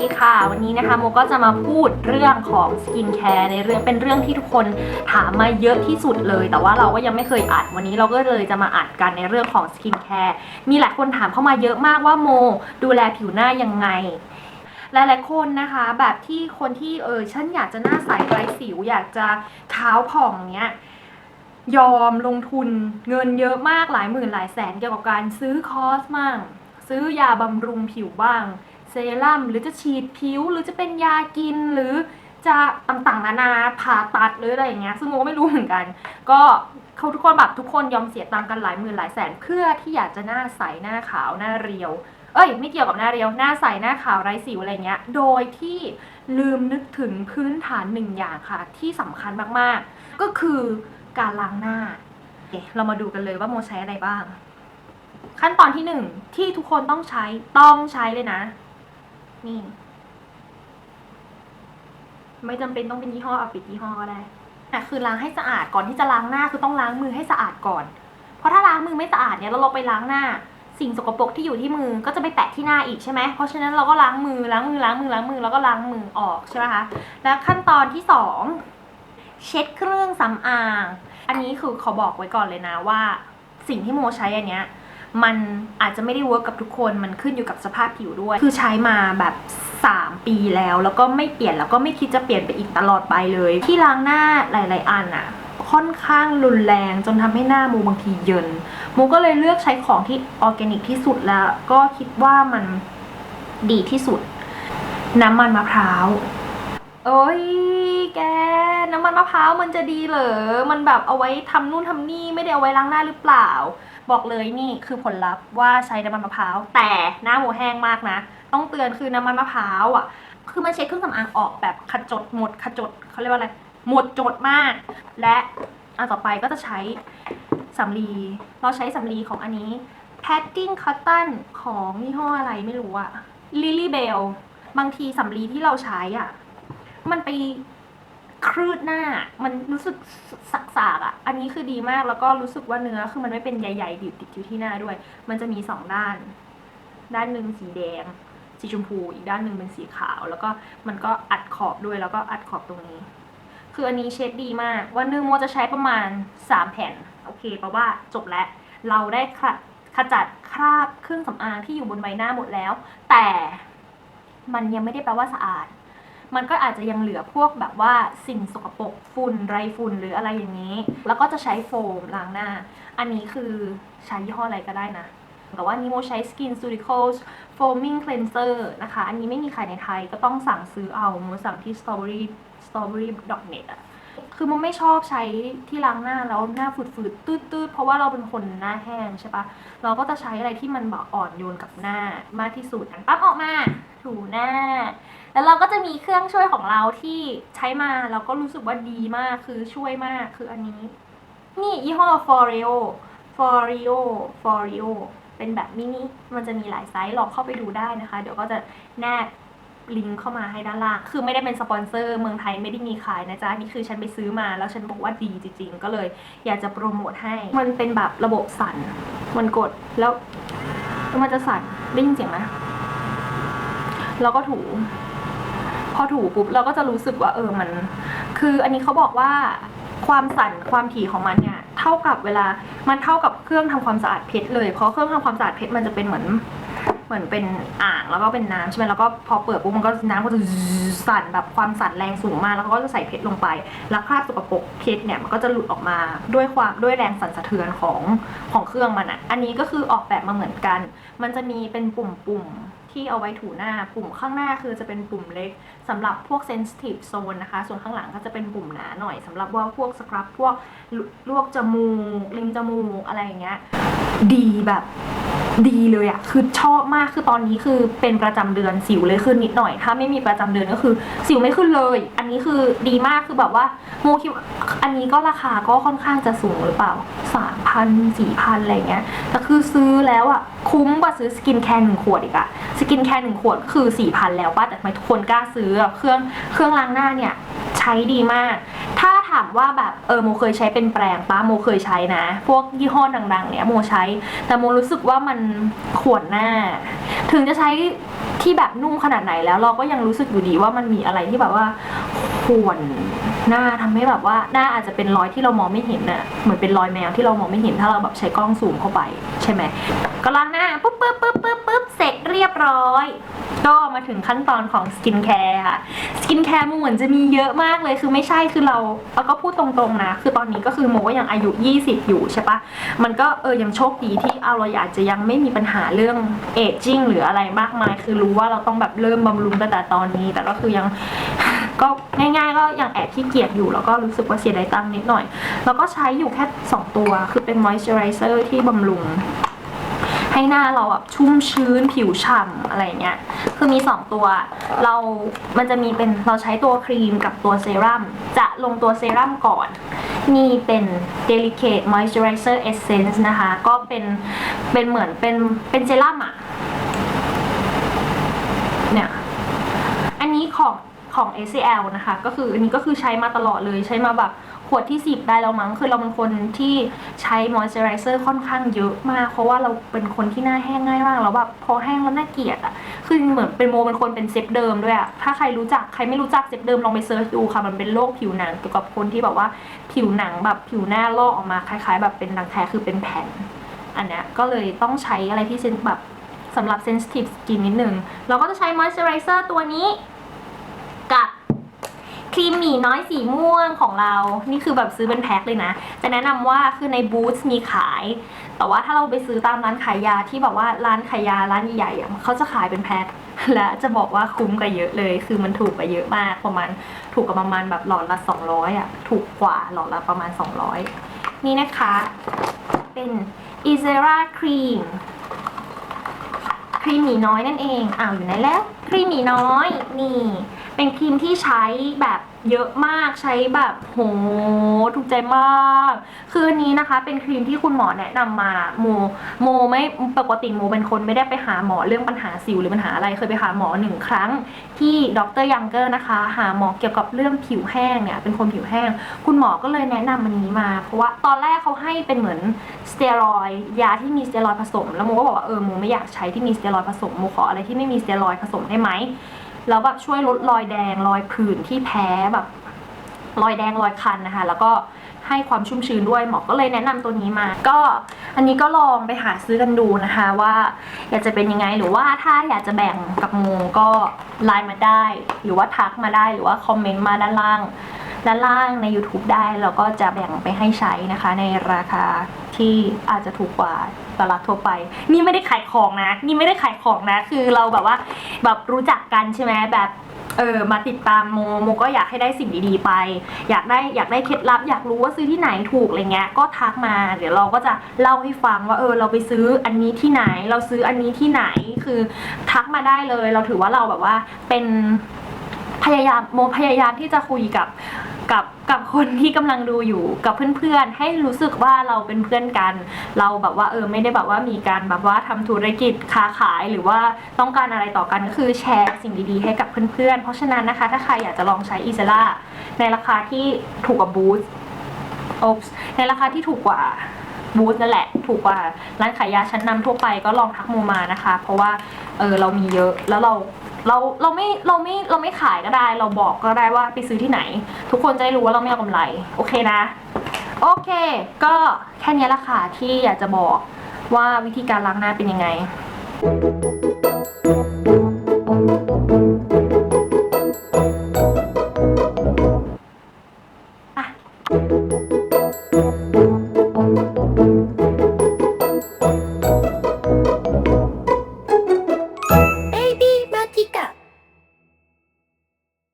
ดีค่ะ วันนี้นะคะโมก็จะมาพูดเรื่องของสกินแคร์ในเรื่องเป็นเรื่องที่ทุกคนถามมาเยอะที่สุดเลย แต่ว่าเราก็ยังไม่เคยอัดวันนี้เราก็เลยจะมาอัดกันในเรื่องของสกินแคร์มีหลายคนถามเข้ามาเยอะมากว่าโม ดูแลผิวหน้ายังไงหลายๆคนนะคะแบบที่คนที่เออฉันอยากจะหน้าใสไร้สิวอยากจะขาวผ่องเนี้ยยอมลงทุนเงินเยอะมากหลายหมื่นหลายแสนเกี่ยวกับการซื้อคอสมั่งซื้อยาบำรุงผิวบ้าง เซรั่มหรือจะฉีดผิว หรือจะเป็นยากินหรือจะต่างๆนานาผ่าตัดหรืออะไรอย่างเงี้ยซึ่งโมก็ไม่รู้เหมือนกัน ก็เขาทุกคนแบบทุกคนยอมเสียตังค์กันหลายหมื่นหลายแสนเพื่อที่อยากจะหน้าใสหน้าขาวหน้าเรียว เอ้ย ไม่เกี่ยวกับหน้าเรียวหน้าใสหน้าขาวไร้สิวอะไรเงี้ย โดยที่ลืมนึกถึงพื้นฐานหนึ่งอย่างค่ะ ที่สำคัญมากๆ ก็คือการล้างหน้าเอ๊ะเรามาดูกันเลยว่าโมใช้อะไรบ้าง ขั้นตอนที่หนึ่งที่ทุกคนต้องใช้ต้องใช้เลยนะ นี่ ไม่จำเป็นต้องเป็นยี่ห้อเอาปิดยี่ห้อก็ได้แต่คือล้างให้สะอาดก่อนที่จะล้างหน้าคือต้องล้างมือให้สะอาดก่อน เพราะถ้าล้างมือไม่สะอาดเนี่ยแล้วเราไปล้างหน้า สิ่งสกปรกที่อยู่ที่มือก็จะไปแปะที่หน้าอีกใช่ไหมเพราะฉะนั้นเราก็ล้างมือล้างมือล้างมือล้างมือแล้วก็ล้างมือออกใช่ไหมคะแล้วขั้นตอนที่สองเช็ดเครื่องสำอาง อันนี้คือขอบอกไว้ก่อนเลยนะว่า สิ่งที่โมใช้อันเนี้ย มันอาจจะไม่ได้เวิร์กกับทุกคนมันขึ้นอยู่กับสภาพผิวด้วย คือใช้มาแบบ 3 ปีแล้วแล้วก็ไม่เปลี่ยนแล้วก็ไม่คิดจะเปลี่ยนไปอีกตลอดไปเลย ที่ล้างหน้าหลาย ๆ อันอะค่อนข้างรุนแรงจนทำให้หน้ามูบางทีเยิน มูก็เลยเลือกใช้ของที่ออร์แกนิกที่สุดแล้ว ก็คิดว่ามันดีที่สุด น้ำมันมะพร้าว โอ้ยแกน้ำมันมะพร้าวมันจะดีเหรอ มันแบบเอาไว้ทำนู่นทำนี่ไม่ได้เอาไว้ล้างหน้าหรือเปล่า บอกเลยนี่คือผลลัพธ์ว่าใช้น้ำมันมะพร้าวแต่หน้าหมูแห้งมากนะ ต้องเตือนคือน้ำมันมะพร้าวอะ คือมันเช็ดเครื่องสำอางออกแบบขจดหมดขจดเขาเรียกว่าอะไรหมดจดมาก และอันต่อไปก็จะใช้สำลี เราใช้สำลีของอันนี้ padding cotton ของยี่ห้ออะไรไม่รู้อะ Lily Bell บางทีสำลีที่เราใช้อะ มันไปครืดหน้า มันรู้สึกสักๆอะอันนี้คือดีมากแล้วก็รู้สึกว่าเนื้อคือมันไม่เป็นใหญ่ๆดิบติดอยู่ที่หน้าด้วย มันจะมีสองด้าน ด้านหนึ่งสีแดง สีชมพู อีกด้านหนึ่งเป็นสีขาว แล้วก็มันก็อัดขอบด้วยแล้วก็อัดขอบตรงนี้ คืออันนี้เช็ดดีมาก วันหนึ่งโมจะใช้ประมาณ3แผ่น โอเคแปลว่าจบแล้ว เราได้ขัดขจัดคราบเครื่องสำอางที่อยู่บนใบหน้าหมดแล้ว แต่มันยังไม่ได้แปลว่าสะอาด มันก็อาจจะยังเหลือพวกแบบว่าสิ่งสกปรกฝุ่นไรฝุ่นหรืออะไรอย่างนี้ แล้วก็จะใช้โฟมล้างหน้า อันนี้คือใช้ยี่ห้ออะไรก็ได้นะแต่ว่านี้โมใช้ Skin Ceuticals Foaming Cleanser นะคะ อันนี้ไม่มีขายในไทยก็ต้องสั่งซื้อเอาโมสั่งที่ strawberry strawberry net อะคือโมไม่ชอบใช้ที่ล้างหน้าแล้วหน้าฝืดๆตืดๆเพราะว่าเราเป็นคนหน้าแห้งใช่ปะเราก็จะใช้อะไรที่มันแบบอ่อนโยนกับหน้ามากที่สุดอันปั๊บออกมา ถูหน้า แล้วเราก็จะมีเครื่องช่วยของเราที่ใช้มาเราก็รู้สึกว่าดีมากคือช่วยมากคืออันนี้ นี่ยี่ห้อ Foreo Foreo Foreo เป็นแบบมินิมันจะมีหลายไซส์ลองเข้าไปดูได้นะคะ เดี๋ยวก็จะแนบลิงก์เข้ามาให้ด้านล่าง คือไม่ได้เป็นสปอนเซอร์ เมืองไทยไม่ได้มีขายนะจ๊ะ นี่คือฉันไปซื้อมาแล้วฉันบอกว่าดีจริงๆ ก็เลยอยากจะโปรโมทให้ มันเป็นแบบระบบสั่น มันกดแล้วมันจะสั่นได้ยินเสียงไหม แล้วก็ถู พอถูปุ๊บเราก็จะรู้สึกว่าเออมัน คืออันนี้เขาบอกว่าความสั่นความถี่ของมันเนี่ย เท่ากับเวลามันเท่ากับเครื่องทำความสะอาดเพชรเลย เพราะเครื่องทำความสะอาดเพชรมันจะเป็นเหมือนเหมือนเป็นอ่างแล้วก็เป็นน้ำใช่ไหมแล้วก็พอเปิดปุ๊บมันก็น้ำก็จะสั่นแบบความสั่นแรงสูงมากแล้วก็จะใส่เพชรลงไป แล้วคราบสกปรกเพชรเนี่ยมันก็จะหลุดออกมาด้วยความด้วยแรงสั่นสะเทือนของของเครื่องมันอะ อันนี้ก็คือออกแบบมาเหมือนกัน มันจะมีเป็นปุ่มๆ ที่เอาไว้ถูหน้า ปุ่มข้างหน้าคือจะเป็นปุ่มเล็กสำหรับพวก sensitive zone นะคะ ส่วนข้างหลังก็จะเป็นปุ่มหนาหน่อยสำหรับว่าพวกสครับพวกลวกจมูกริมจมูกอะไรอย่างเงี้ยดีแบบ ดีเลยอะคือชอบมากคือตอนนี้คือเป็นประจำเดือนสิวเลยขึ้นนิดหน่อย ถ้าไม่มีประจำเดือนก็คือ สิวไม่ขึ้นเลย อันนี้คือดีมากคือแบบว่าโมคิดอันนี้ก็ราคาก็ค่อนข้างจะสูงหรือเปล่าสามพันสี่พันอะไรเงี้ยแต่คือซื้อแล้วอะคุ้มกว่าซื้อสกินแคร์หนึ่งขวดอีกอะสกินแคร์หนึ่งขวดก็คือสี่พันแล้วป่ะแต่ทำไมทุกคนกล้าซื้ออะเครื่องเครื่องล้างหน้าเนี่ย ใช้ดีมาก ถ้าถามว่าแบบเออโมเคยใช้เป็นแปรงป้าโมเคยใช้นะ พวกยี่ห้อดังๆ เนี่ยโมใช้ แต่โมรู้สึกว่ามันขวนหน้า ถึงจะใช้ที่แบบนุ่มขนาดไหนแล้วเราก็ยังรู้สึกอยู่ดีว่ามันมีอะไรที่แบบว่าขวนหน้าทำให้แบบว่าหน้าอาจจะเป็นรอยที่เรามองไม่เห็นน่ะเหมือนเป็นรอยแมวที่เรามองไม่เห็นถ้าเราแบบใช้กล้องซูมเข้าไป ใช่ไหมก็ล้างหน้าปุ๊บปุ๊บปุ๊บปุ๊บปุ๊บเสร็จเรียบร้อย ก็มาถึงขั้นตอนของสกินแคร์ค่ะ สกินแคร์มันเหมือนจะมีเยอะมากเลย คือไม่ใช่ คือเราเราก็พูดตรงๆนะ คือตอนนี้ก็คือโมก็ยังอายุ 20 อยู่ใช่ปะ มันก็เออยังโชคดีที่เอาเราอาจจะยังไม่มีปัญหาเรื่องเอจจิ้งหรืออะไรมากมาย คือรู้ว่าเราต้องแบบเริ่มบำรุงตั้งแต่ตอนนี้ แต่ก็คือยังก็ง่าย ๆ ก็ยังแอบขี้เกียจอยู่ แล้วก็รู้สึกว่าเสียดายตังค์นิดหน่อย แล้วก็ใช้อยู่แค่ 2 ตัว คือเป็นมอยส์เจอไรเซอร์ที่บำรุง ให้หน้าเราแบบชุ่มชื้นผิวฉ่ำอะไรเงี้ย คือมี 2 ตัว เรา มันจะมีเป็นเราใช้ตัวครีมกับตัวเซรั่ม จะลงตัวเซรั่มก่อน นี่เป็น Delicate Moisturizer Essence นะคะ ก็เป็น เป็นเหมือนเป็น เป็นเซรั่มอะเนี่ย อันนี้ของ ของ ACL นะคะ ก็คืออันนี้ก็คือใช้มาตลอดเลย ใช้มาแบบขวดที่ 10 ได้แล้วมั้ง คือเราเป็นคนที่ใช้มอยส์เจอไรเซอร์ค่อนข้างเยอะมาก เพราะว่าเราเป็นคนที่หน้าแห้งง่ายมาก แล้วแบบพอแห้งแล้วน่าเกลียดอะ่ะ คือเหมือนเป็นโมเป็นคนเป็นเซฟเดิมด้วยอะ่ะ ถ้าใครรู้จัก ใครไม่รู้จักเซฟเดิมลองไปเซิร์ชดูค่ะ มันเป็นโรคผิวหนังเกี่ยวกับคนที่แบบว่าผิวหนังแบบผิวหน้าลอกออกมาคล้าย ๆ แบบเป็นรังแคคือเป็นแผ่น อันเนี้ยก็เลยต้องใช้อะไรที่เซนแบบสำหรับเซนซิทีฟสกินนิดนึง เราก็จะใช้มอยส์เจอไรเซอร์ตัวนี้ ครีมหมีน้อยสีม่วงของเรา นี่คือแบบซื้อเป็นแพ็คเลยนะ จะแนะนำว่าคือในบูธมีขาย แต่ว่าถ้าเราไปซื้อตามร้านขายยาที่แบบว่าร้านขายยาร้านใหญ่ๆเขาจะขายเป็นแพ็คและจะบอกว่าคุ้มกว่าเยอะเลย คือมันถูกกว่าเยอะมากประมาณถูกกว่าประมาณแบบหลอดละ 200อะ ถูกกว่าหลอดละประมาณ 200 นี่นะคะ เป็น e z e r a Cream ครีมหมีน้อยนั่นเองอ้าวอยู่ไหนแล้ว ครีมหมีน้อยนี่ เป็นครีมที่ใช้แบบเยอะมากใช้แบบโหถูกใจมาก คืออันนี้นะคะ เป็นครีมที่คุณหมอแนะนำมาโมโมไม่ปกติโมเป็นคนไม่ได้ไปหาหมอเรื่องปัญหาสิวหรือปัญหาอะไรเคยไปหาหมอหนึ่งครั้ง ที่ดรยังเกอร์นะคะ หาหมอเกี่ยวกับเรื่องผิวแห้งเนี่ยเป็นคนผิวแห้ง คุณหมอก็เลยแนะนำอันนี้มา เพราะว่าตอนแรกเขาให้เป็นเหมือนสเตียรอยด์ยาที่มีสเตียรอยด์ผสม แล้วโมก็บอกว่าเออโมไม่อยากใช้ที่มีสเตียรอยด์ผสมโมขออะไรที่ไม่มีสเตียรอยด์ผสมได้ไหม แล้วแบบช่วยลดรอยแดงรอยผื่นที่แพ้แบบรอยแดงรอยคันนะคะ แล้วก็ให้ความชุ่มชื้นด้วยหมอก็เลยแนะนำตัวนี้มา ก็อันนี้ก็ลองไปหาซื้อกันดูนะคะ ว่าอยากจะเป็นยังไงหรือว่าถ้าอยากจะแบ่งกับโมก็ไลน์มาได้ หรือว่าทักมาได้หรือว่าคอมเมนต์มาด้านล่าง ด้านล่างใน YouTube ได้แล้วก็จะแบ่งไปให้ใช้นะคะในราคา ที่อาจจะถูกกว่าตลาดทั่วไป นี่ไม่ได้ขายของนะ นี่ไม่ได้ขายของนะ คือเราแบบว่าแบบรู้จักกันใช่ไหมแบบเออมาติดตามโมโมก็อยากให้ได้สิ่งดีๆไป อยากได้อยากได้เคล็ดลับ อยากรู้ว่าซื้อที่ไหนถูกอะไรเงี้ยก็ทักมา เดี๋ยวเราก็จะเล่าให้ฟังว่าเออเราไปซื้ออันนี้ที่ไหน เราซื้ออันนี้ที่ไหนคือทักมาได้เลย เราถือว่าเราแบบว่าเป็นพยายามโมพยายามที่จะคุยกับกับ กับคนที่กำลังดูอยู่กับเพื่อนๆ ให้รู้สึกว่าเราเป็นเพื่อนกัน เราแบบว่าเออไม่ได้แบบว่ามีการแบบว่าทำธุรกิจค้าขายหรือว่าต้องการอะไรต่อกันก็คือแชร์สิ่งดีๆ ให้กับเพื่อนๆ เพราะฉะนั้นนะคะ ถ้าใครอยากจะลองใช้อีเซล่าในราคาที่ถูกกว่าบูธโอ๊ปในราคาที่ถูกกว่าบูธนั่นแหละ ถูกกว่าร้านขายยาชั้นนำทั่วไปก็ลองทักโมมานะคะ เพราะว่าเออเรามีเยอะแล้วเรา เราเราไม่เราไม่เราไม่ขายก็ได้ เราบอกก็ได้ว่าไปซื้อที่ไหน ทุกคนจะได้รู้ว่าเราไม่เอากำไร โอเคนะ โอเค ก็แค่นี้ละค่ะที่อยากจะบอกว่าวิธีการล้างหน้าเป็นยังไง